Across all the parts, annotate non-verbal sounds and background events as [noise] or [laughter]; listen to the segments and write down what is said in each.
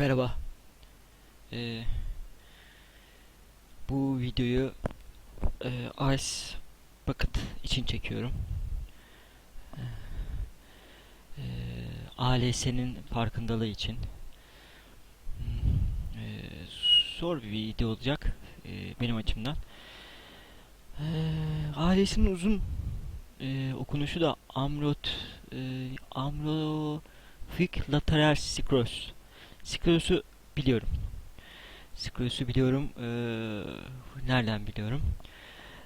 Merhaba. Ee, bu videoyu e, Ice Bucket için çekiyorum. Ee, ALS'nin farkındalığı için. Ee, zor bir video olacak e, benim açımdan. Ee, ALS'nin uzun e, okunuşu da amrot e, amrofik lateral skleroz. Skleros'u biliyorum. Skleros'u biliyorum. Ee, nereden biliyorum?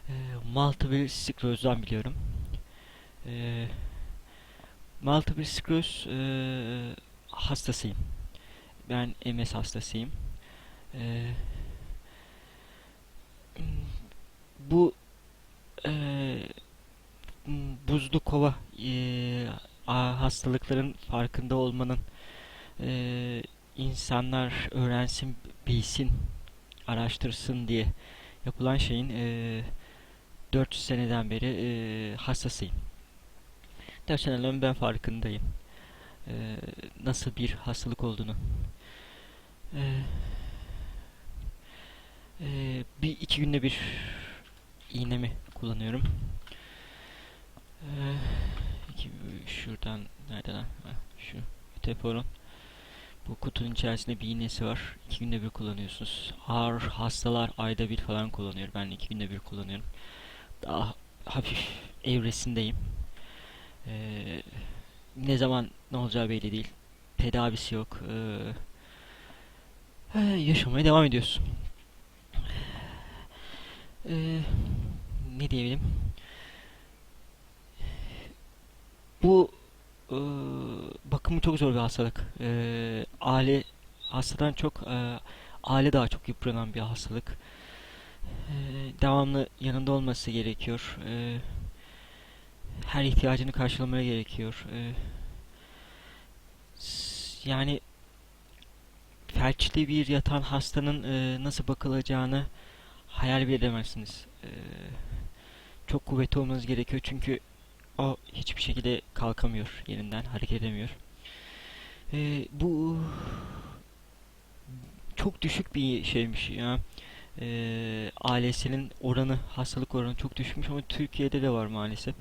Ee, multiple skleroz'dan biliyorum. Ee, multiple skleroz ee, hastasıyım. Ben MS hastasıyım. Ee, bu ee, buzlu kova a- hastalıkların farkında olmanın ee, insanlar öğrensin, bilsin, araştırsın diye yapılan şeyin eee 4 seneden beri eee hassasıyım. 4 seneden ben farkındayım. Eee, nasıl bir hastalık olduğunu. Eee, eee, bir iki günde bir iğnemi kullanıyorum. Eee, iki, şuradan nereden? Ha, şu Teporon. Bu kutunun içerisinde bir iğnesi var. İki günde bir kullanıyorsunuz. Ağır hastalar ayda bir falan kullanıyor. Ben iki günde bir kullanıyorum. Daha hafif evresindeyim. Ee, ne zaman ne olacağı belli değil. Tedavisi yok. Ee, ee, yaşamaya devam ediyoruz. Ee, ne diyebilirim? Bu ee, bakımı çok zor bir hastalık. Ee, aile hastadan çok e, aile daha çok yıpranan bir hastalık. Ee, devamlı yanında olması gerekiyor. Ee, her ihtiyacını karşılamaya gerekiyor. S- yani felçli bir yatan hastanın e, nasıl bakılacağını hayal bile edemezsiniz. Ee, çok kuvvetli olmanız gerekiyor çünkü o hiçbir şekilde kalkamıyor yerinden, hareket edemiyor. Ee, bu çok düşük bir şeymiş ya. Ee, ALS'nin oranı, hastalık oranı çok düşükmüş ama Türkiye'de de var maalesef.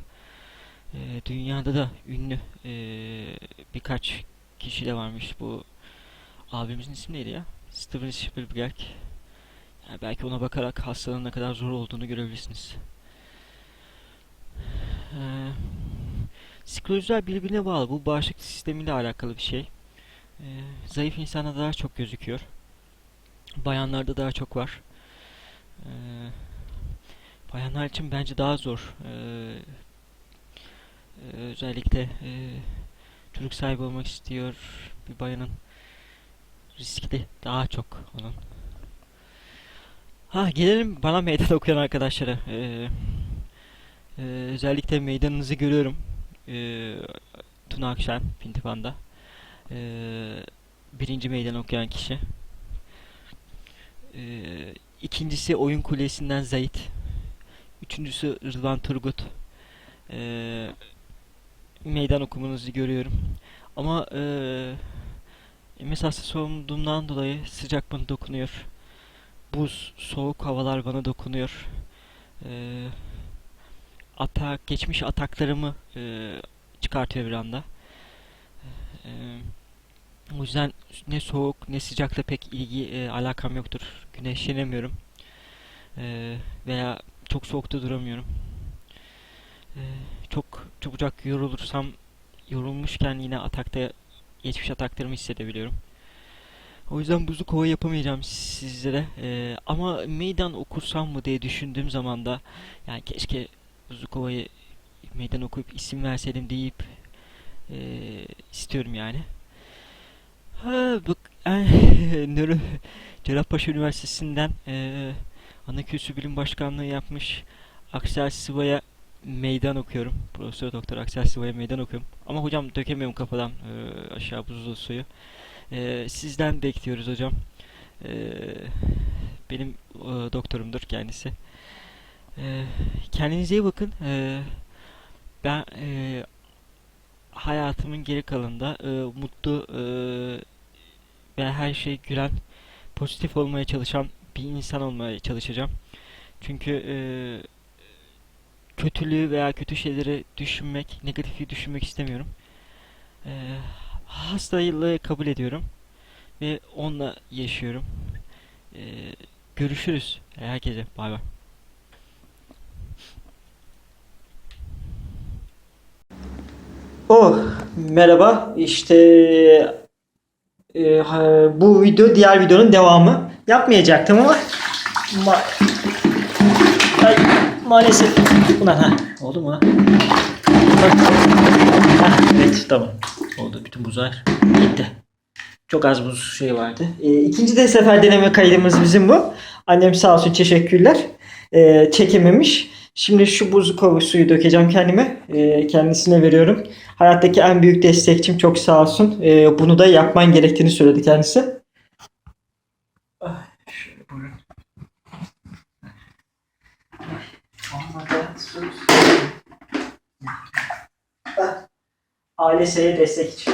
Ee, dünyada da ünlü ee, birkaç kişi de varmış. Bu abimizin ismi neydi ya? Steven Spielberg. Yani belki ona bakarak hastalığın ne kadar zor olduğunu görebilirsiniz. Ee, sklerozlar birbirine bağlı. Bu bağışıklık sistemiyle alakalı bir şey. Ee, zayıf insanda daha çok gözüküyor. Bayanlarda daha çok var. Ee, bayanlar için bence daha zor. Ee, e, özellikle e, çocuk sahibi olmak istiyor bir bayanın riskli daha çok onun. Ha gelelim bana meydan okuyan arkadaşlara. Ee, ee, özellikle meydanınızı görüyorum. Ee, Tuna Akşen, Pintifan'da. Ee, birinci meydan okuyan kişi. Ee, ikincisi Oyun Kulesi'nden Zahit. Üçüncüsü Rıdvan Turgut. Ee, meydan okumanızı görüyorum. Ama MS hastası olduğumdan dolayı sıcak bana dokunuyor. Buz, soğuk havalar bana dokunuyor. Ee, atak, geçmiş ataklarımı e, çıkartıyor bir anda. E, o yüzden ne soğuk ne sıcakla pek ilgi e, alakam yoktur. Güneşlenemiyorum. E, veya çok soğukta duramıyorum. E, çok çabucak yorulursam yorulmuşken yine atakta geçmiş ataklarımı hissedebiliyorum. O yüzden buzlu kova yapamayacağım sizlere. E, ama meydan okursam mı diye düşündüğüm zaman da yani keşke Zukova'yı meydan okuyup isim verseydim deyip e, istiyorum yani. Ha bak [laughs] Nöro Cerrahpaşa Üniversitesi'nden e, ana kürsü bilim başkanlığı yapmış Aksel Sıva'ya meydan okuyorum. Profesör Doktor Aksel Sıva'ya meydan okuyorum. Ama hocam dökemiyorum kafadan e, aşağı buzlu suyu. E, sizden bekliyoruz hocam. E, benim e, doktorumdur kendisi. Ee, kendinize iyi bakın. Ee, ben e, hayatımın geri kalanında e, mutlu e, ve her şeye gülen, pozitif olmaya çalışan bir insan olmaya çalışacağım. Çünkü eee, kötülüğü veya kötü şeyleri düşünmek, negatifi düşünmek istemiyorum. Eee hastalığı kabul ediyorum ve onunla yaşıyorum. Eee, görüşürüz herkese. Bay bay. Oh, merhaba. İşte e, bu video diğer videonun devamı. Yapmayacaktım ama ma- Ay, maalesef. Ulan ha, oldu mu? Ha, evet, tamam. Oldu. Bütün buzlar gitti. Çok az buz şey vardı. E, ikinci de sefer deneme kaydımız bizim bu. Annem sağ olsun teşekkürler. E, çekememiş. Şimdi şu buz kovu suyu dökeceğim kendime. E, kendisine veriyorum. Hayattaki en büyük destekçim çok sağ olsun. E, bunu da yapman gerektiğini söyledi kendisi. Ah, destek için.